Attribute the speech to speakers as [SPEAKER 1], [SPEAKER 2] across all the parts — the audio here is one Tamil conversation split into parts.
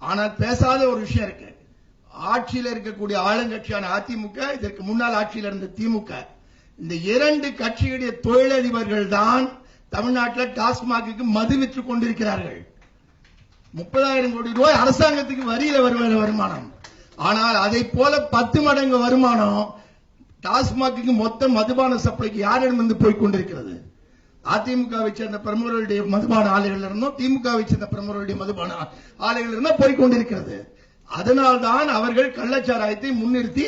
[SPEAKER 1] ஆனால் பேசாத ஒரு விஷயம் இருக்கு. ஆட்சியில் இருக்கக்கூடிய ஆளுங்கட்சியான அதிமுக இதற்கு முன்னால் ஆட்சியில் இருந்த திமுக. இந்த இரண்டு கட்சியுடைய தொழிலதிபர்கள் தான் தமிழ்நாட்டில் டாஸ்மாக்கு மது விற்று கொண்டிருக்கிறார்கள். முப்பதாயிரம் கோடி ரூபாய் அரசாங்கத்துக்கு வரியில வருகிற வருமானம். ஆனால் அதை போல பத்து மடங்கு வருமானம் டாஸ்மாக்கு மொத்த மதுபான சப்ளைக்கு யாரிடமிருந்து போய் கொண்டிருக்கிறது? அதிமுகவை சேர்ந்த பிரமுகர்களுடைய மதுபான ஆலைகள் இருந்தோம் திமுகவை சேர்ந்த பிரமுகர்களுடைய மதுபான ஆலைகள் இருந்தும் போய்கொண்டிருக்கிறது அதனால்தான் அவர்கள் கள்ளச்சாராயத்தை முன்னிறுத்தி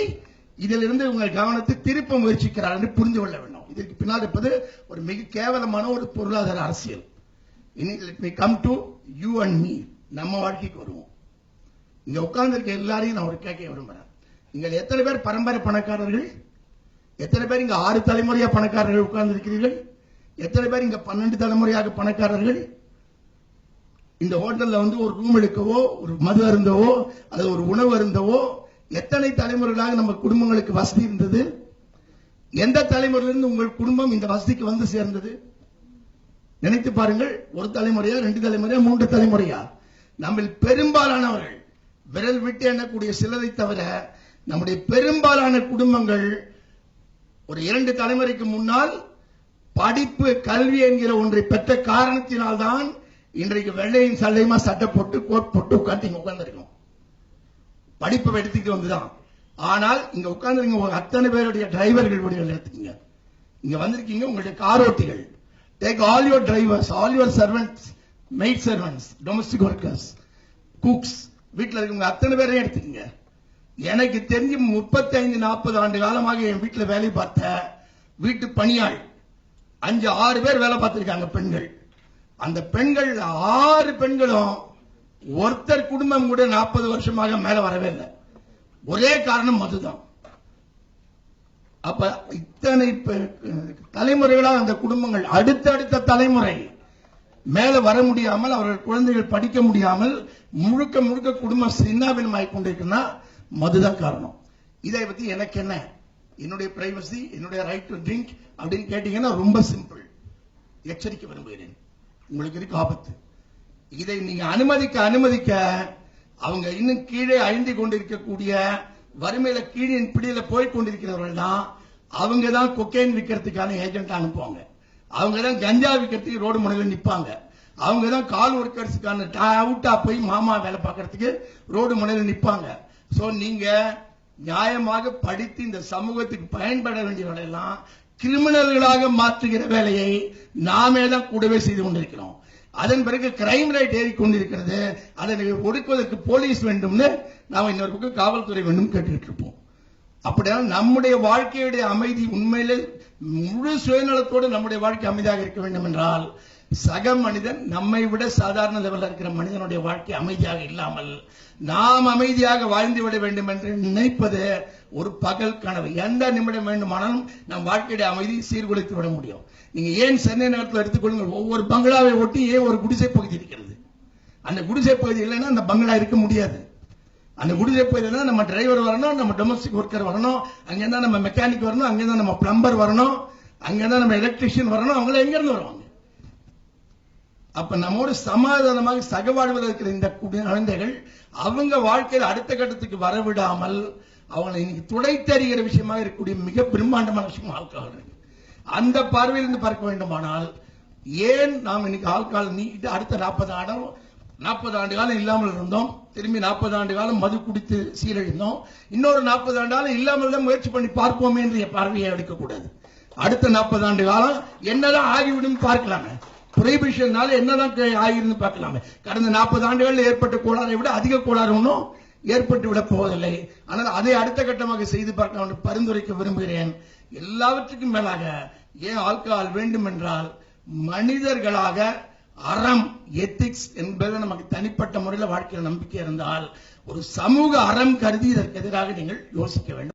[SPEAKER 1] இதிலிருந்து உங்கள் கவனத்தை திருப்ப முயற்சிக்கிறார் என்று புரிந்து கொள்ள வேண்டும். இதற்கு பின்னால் இருப்பது ஒரு மிக கேவலமான ஒரு பொருளாதார அரசியல். இனி let me come to you and me நம்ம வாழ்க்கைக்கு வருவோம். இங்க உட்கார்ந்து இருக்க எல்லாரையும் நான் ஒரு கேட்க விரும்புறேன். நீங்கள் எத்தனை பேர் பரம்பரை பணக்காரர்கள்? எத்தனை பேர் இங்க ஆறு தலைமுறையா பணக்காரர்கள் உட்கார்ந்து இருக்கிறீர்கள் எத்தனை பேர் இங்க பன்னெண்டு தலைமுறையாக பணக்காரர்கள்? இந்த ஹோட்டல்ல வந்து ஒரு ரூம் எடுக்கவோ ஒரு மது அருந்தவோ அல்லது ஒரு உணவு அருந்தவோ எத்தனை தலைமுறைகளாக நம்ம குடும்பங்களுக்கு வசதி இருந்தது? எந்த தலைமுறையிலிருந்து உங்கள் குடும்பம் இந்த வசதிக்கு வந்து சேர்ந்தது? நினைத்து பாருங்கள் ஒரு தலைமுறையா ரெண்டு தலைமுறையா மூன்று தலைமுறையா? நம்ம பெரும்பாலானவர்கள் விரல் விட்டு எண்ணக்கூடிய சிலரை தவிர நம்முடைய பெரும்பாலான குடும்பங்கள் ஒரு இரண்டு தலைமுறைக்கு முன்னால் படிப்பு கல்வி என்கிற ஒன்றை பெற்ற காரணத்தினால்தான் இன்றைக்கு வெள்ளையும் சல்லையுமா சட்டை போட்டு கோட் போட்டு உட்காந்து உட்கார்ந்துருக்கோம். படிப்பை எடுத்துக்கிட்டு வந்துதான். ஆனால் இங்க உட்கார்ந்து உங்க அத்தனை பேருடைய டிரைவர்கள் எடுத்துக்கீங்க. இங்க வந்திருக்கீங்க உங்களுடைய காரோட்டிகள் take all your drivers all your servants maid servants domestic workers cooks வீட்டில் இருக்கவங்க அத்தனை பேரையும் எடுத்துக்கங்க. எனக்கு தெரிஞ்சு முப்பத்தைந்து நாற்பது ஆண்டு காலமாக என் வீட்டில் வேலை பார்த்த வீட்டு பணியாள் அஞ்சு ஆறு பேர் வேலை பார்த்திருக்காங்க பெண்கள். அந்த பெண்கள் ஆறு பெண்களும் ஒருத்தர் குடும்பம் கூட நாற்பது வருஷமாக மேல வரவே இல்லை. ஒரே காரணம் மதுதான். அப்ப இத்தனை தலைமுறைகளாக அந்த குடும்பங்கள் அடுத்தடுத்த தலைமுறை மேல வர முடியாமல் அவர்கள் குழந்தைகள் படிக்க முடியாமல் முழுக்க முழுக்க குடும்பம் சின்னாபின்னமாய் கொண்டிருக்குன்னா மதுதான் காரணம். இதை பத்தி எனக்கு என்ன? என்னுடைய பிரைவசி என்னுடைய ரைட் டு ட்ரிங்க் அப்படின்னு கேட்டீங்கன்னா ரொம்ப சிம்பிள் எச்சரிக்க விரும்புகிறேன். உங்களுக்கு இருக்கு ஆபத்து? இதை நீங்க அனுமதிக்க அனுமதிக்க அவங்க இன்னும் கீழே அழிந்து கொண்டிருக்கக்கூடிய வறுமையில கீழே பிடியில போய் கொண்டிருக்கிறவர்கள் தான் அவங்க தான் கொக்கைன் விற்கிறதுக்கான ஏஜென்ட் அனுப்புவாங்க. அவங்க தான் கஞ்சா விற்கிறதுக்கு ரோடு முனையில் நிப்பாங்க. அவங்க தான் கால் ஒர்க்கர்ஸுக்கான அவுட்டா போய் மாமா வேலை பார்க்கறதுக்கு ரோடு முனையில் நிப்பாங்க. சோ நீங்க நியாயமாக படித்து இந்த சமூகத்துக்கு பயன்பட வேண்டியவர்களெல்லாம் கிரிமினல்களாக மாற்றுகிற வேலையை நாமே தான் கூடவே செய்து கொண்டிருக்கிறோம். அதன் பிறகு கிரைம் ரேட் ஏறி கொண்டிருக்கிறது அதனை ஒடுக்குவதற்கு போலீஸ் வேண்டும்னு நாம இன்னொரு பக்கம் காவல்துறை வேண்டும் கேட்டுக்கிட்டு இருப்போம். அப்படியானால் நம்முடைய வாழ்க்கையுடைய அமைதி உண்மையிலே முழு சுயநலத்தோடு நம்முடைய வாழ்க்கை அமைதியாக இருக்க வேண்டும் என்றால் சக மனிதன் நம்மை விட சாதாரண லெவலில் இருக்கிற மனிதனுடைய வாழ்க்கை அமைதியாக இல்லாமல் நாம் அமைதியாக வாழ்ந்து விட வேண்டும் என்று நினைப்பது ஒரு பகல் கனவு. எந்த நிமிடம் வேண்டுமானாலும் நம் வாழ்க்கையுடைய அமைதி சீர்குலைத்து விட முடியும். நீங்க ஏன் சென்னை நகரத்தில் எடுத்துக்கொள்ளுங்கள் ஒவ்வொரு பங்களாவை ஒட்டி ஏன் ஒரு குடிசை பகுதி இருக்கிறது? அந்த குடிசை பகுதி இல்லைன்னா அந்த பங்களா இருக்க முடியாது. அந்த குடிசை பகுதியில் நம்ம டிரைவர் வரணும் நம்ம டொமஸ்டிக் ஒர்க்கர் வரணும் அங்கேதான் நம்ம மெக்கானிக் வரணும் அங்கேதான் நம்ம பிளம்பர் வரணும் அங்கேதான் நம்ம எலக்ட்ரிஷியன் வரணும் அவங்கள எங்க இருந்து வருவாங்க? அப்ப நம்மோடு சமாதானமாக சகவாழ்வில் இருக்கிற இந்த குழந்தைகள் அவங்க வாழ்க்கையில் அடுத்த கட்டத்துக்கு வரவிடாமல் அவங்களை இன்னைக்கு துடைத்தறிகிற விஷயமாக இருக்கக்கூடிய மிக பிரம்மாண்டமான விஷயம் ஆல்கஹால் இருக்கு. அந்த பார்வையிலிருந்து பார்க்க வேண்டுமானால் ஏன் நாம் இன்னைக்கு ஆல்கஹால் நீக்கிட்டு அடுத்த நாற்பது ஆடம் நாற்பது ஆண்டு காலம் இல்லாமல் இருந்தோம். திரும்பி நாற்பது ஆண்டு காலம் மது குடித்து சீரழிந்தோம். இன்னொரு நாற்பது ஆண்டு காலம் இல்லாமல் தான் முயற்சி பண்ணி பார்ப்போமே என்ற பார்வையை எடுக்கக்கூடாது அடுத்த நாற்பது ஆண்டு காலம் என்னதான் ஆகிவிடும் பார்க்கலாமே. புரைபிஷனால என்னதான் ஆகிருந்து பார்க்கலாமே. கடந்த நாற்பது ஆண்டுகளில் ஏற்பட்ட கோளாறை விட அதிக கோளாறு ஒன்றும் ஏற்பட்டு விட போவதில்லை. ஆனால் அதை அடுத்த கட்டமாக செய்து பார்க்க என்று பரிந்துரைக்க விரும்புகிறேன். எல்லாவற்றுக்கும் மேலாக ஏன் ஆல்கஹால் வேண்டும் என்றால் மனிதர்களாக அறம் எத்திக்ஸ் என்பது நமக்கு தனிப்பட்ட முறையில் வாழ்க்கையில் நம்பிக்கை இருந்தால் ஒரு சமூக அறம் கருதி இதற்கு எதிராக நீங்கள் யோசிக்க வேண்டும்.